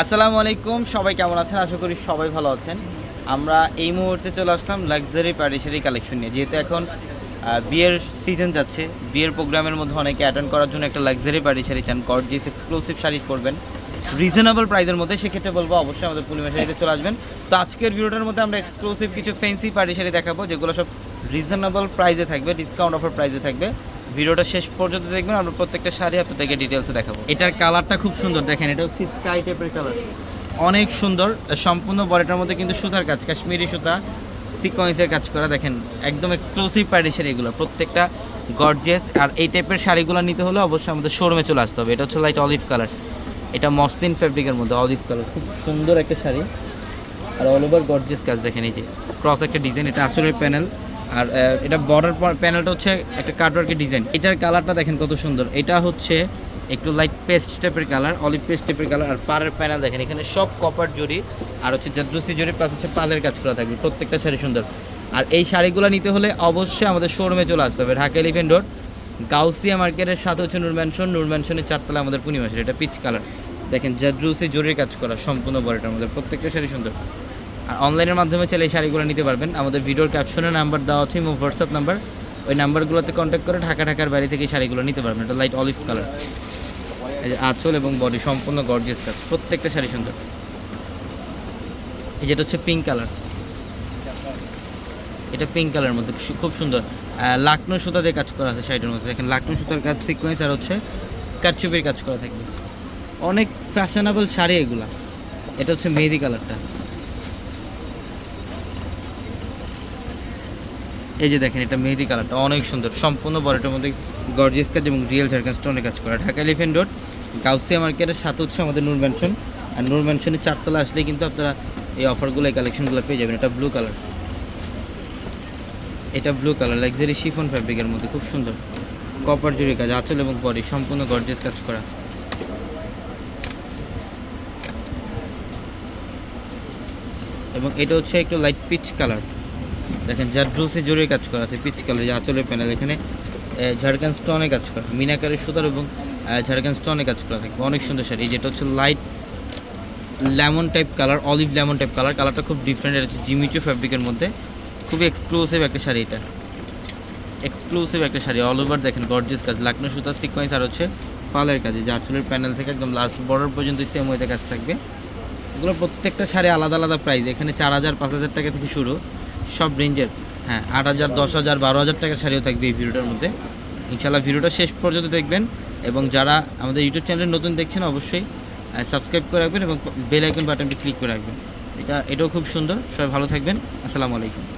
আসসালামু আলাইকুম, সবাই কেমন আছেন? আশা করি সবাই ভালো আছেন। আমরা এই মুহূর্তে চলে আসলাম লাক্সারি পার্টিশারি কালেকশন নিয়ে। যেহেতু এখন বিয়ের সিজন যাচ্ছে, বিয়ের প্রোগ্রামের মধ্যে অনেকে অ্যাটেন্ড করার জন্য একটা লাক্সারি পার্টিশারি চান। গর্জিয়াস এক্সক্লুসিভ শাড়ি করবেন রিজনেবল প্রাইসের মধ্যে সেক্ষেত্রে বলব, অবশ্যই আমাদের পূর্ণিমা শাড়িতে চলে আসবেন। তো আজকের ভিডিওটার মধ্যে আমরা এক্সক্লুসিভ কিছু ফেন্সি শাড়ি দেখাবো, যেগুলো সব রিজনেবল প্রাইসে থাকবে ডিসকাউন্ট অফার প্রাইসে থাকবে। ভিডিওটা শেষ পর্যন্ত দেখবেন, আমরা প্রত্যেকটা শাড়ি আপনাদেরকে ডিটেলসে দেখাবো। এটার কালারটা খুব সুন্দর, দেখেন, এটা হচ্ছে স্কাই টাইপের কালার অনেক সুন্দর, সম্পূর্ণ বডিটার মধ্যে কিন্তু সুতার কাজ, কাশ্মীরি সুতা সিকোয়েন্সের কাজ করা, দেখেন, একদম এক্সক্লুসিভ পার্টি শাড়িগুলো প্রত্যেকটা গর্জিয়াস আর এই টাইপের শাড়িগুলো নিতে হলে অবশ্যই আমাদের শোরুমে চলে আসতে হবে। এটা হচ্ছে লাইট অলিভ কালার এটা মসলিন ফ্যাব্রিকের মধ্যে অলিভ কালার খুব সুন্দর একটা শাড়ি। আর অল ওভার গর্জিয়াস কাজ, দেখেন, এই যে ক্রস একটা ডিজাইন এটা আঁচলের প্যানেল আর এটা বর্ডার প্যানেলটা হচ্ছে একটা কাটওয়ার্কের ডিজাইন এটার কালারটা দেখেন কত সুন্দর। এটা হচ্ছে একটু লাইট পেস্ট টাইপের কালার অলিভ পেস্ট টাইপের কালার আর পাড়ের প্যানেল দেখেন, এখানে সব কপার জড়ি, আর হচ্ছে জাদ্রুসি জড়ি প্লাস হচ্ছে পালের কাজ করা থাকবে, প্রত্যেকটা শাড়ি সুন্দর। আর এই শাড়িগুলো নিতে হলে অবশ্যই আমাদের শোরুমে চলে আসতে হবে, ঢাকা এলিভেন রোড গাউসিয়া মার্কেটের সাথে হচ্ছে নূর ম্যানশন নূর ম্যানশনের চারতলা আমাদের পূর্ণিমা শাড়ি, এটা পিচ কালার দেখেন জাদ্রুসি জরির কাজ করা, সম্পূর্ণ বডিটার মধ্যে, প্রত্যেকটা শাড়ি সুন্দর। আর অনলাইনের মাধ্যমে চাইলে এই শাড়িগুলো নিতে পারবেন। আমাদের ভিডিওর ক্যাপশনে নাম্বার দেওয়া আছে এবং হোয়াটসঅ্যাপ নাম্বার ওই নাম্বারগুলোতে কন্ট্যাক্ট করে ঢাকা, ঢাকার বাইরে থেকে শাড়িগুলো নিতে পারবেন। এটা লাইট অলিভ কালার এই যে আঁচল এবং বডি সম্পূর্ণ গর্জিয়াস কাজ প্রত্যেকটা শাড়ি সুন্দর। এই যেটা হচ্ছে পিঙ্ক কালার এটা পিঙ্ক কালারের মধ্যে খুব সুন্দর। লাকনো সুতা দিয়ে কাজ করা আছে শাড়িটার মধ্যে। দেখেন, লাকনো সুতার কাজ সিকোয়েন্স আর হচ্ছে কারচুপির কাজ করা থাকবে অনেক ফ্যাশনেবল শাড়ি এগুলা। এটা হচ্ছে মেহেদি কালারটা এই যে দেখেন, এটা মেহেদি কালারটা অনেক সুন্দর। সম্পূর্ণ বডিটার মধ্যে গর্জিয়াস কাজ এবং রিয়েল ঝাড়খান স্টোনের কাজ করা। ঢাকা এলিফেন্ট রোড গাউসিয়া মার্কেটের সাথে হচ্ছে আমাদের নূর ম্যানশন আর নূর ম্যানশনের চারতলা আসলে কিন্তু আপনারা এই অফারগুলো এই কালেকশনগুলো পেয়ে যাবেন। এটা ব্লু কালার এটা ব্লু কালার লাক্সারি শিফন ফ্যাব্রিকের মধ্যে, খুব সুন্দর। কপার জুড়ি কাজ, আঁচল এবং বডি সম্পূর্ণ গর্জিয়াস কাজ করা। এবং এটা হচ্ছে একটু লাইট পিচ কালার দেখেন, যার ড্রুসে জোরে কাজ করা আছে পিচ কালার যে আঁচলের প্যানেল এখানে ঝাড়খান স্টোনে কাজ করা মিনাকারের সুতার এবং ঝাড়খান স্টোনে কাজ করা থাকবে অনেক সুন্দর শাড়ি যেটা হচ্ছে light lemon type colour olive lemon type colour কালারটা খুব ডিফারেন্ট এটা হচ্ছে জিমিচু ফ্যাব্রিকের মধ্যে। খুবই এক্সক্লুসিভ একটা শাড়ি এটা। এক্সক্লুসিভ একটা শাড়ি অল ওভার দেখেন গর্জিয়াস কাজ। লাকনো সুতার সিকোয়েন্স আর হচ্ছে পালের কাজে যে আঁচলের প্যানেল থেকে একদম লাস্ট বর্ডার পর্যন্ত সেম ওইতে কাজ থাকবে। এগুলো প্রত্যেকটা শাড়ি আলাদা আলাদা প্রাইস এখানে চার হাজার, পাঁচ হাজার টাকা থেকে শুরু। সব রেঞ্জের। হ্যাঁ আট হাজার, দশ হাজার, বারো হাজার টাকার শাড়িও থাকবে এই ভিডিওটার মধ্যে। ইনশাল্লাহ ভিডিওটা শেষ পর্যন্ত দেখবেন এবং যারা আমাদের ইউটিউব চ্যানেলে নতুন দেখছেন অবশ্যই সাবস্ক্রাইব করে রাখবেন এবং বেল আইকন বাটনটি ক্লিক করে রাখবেন। এটা, এটাও খুব সুন্দর। সবাই ভালো থাকবেন। আসসালামু আলাইকুম।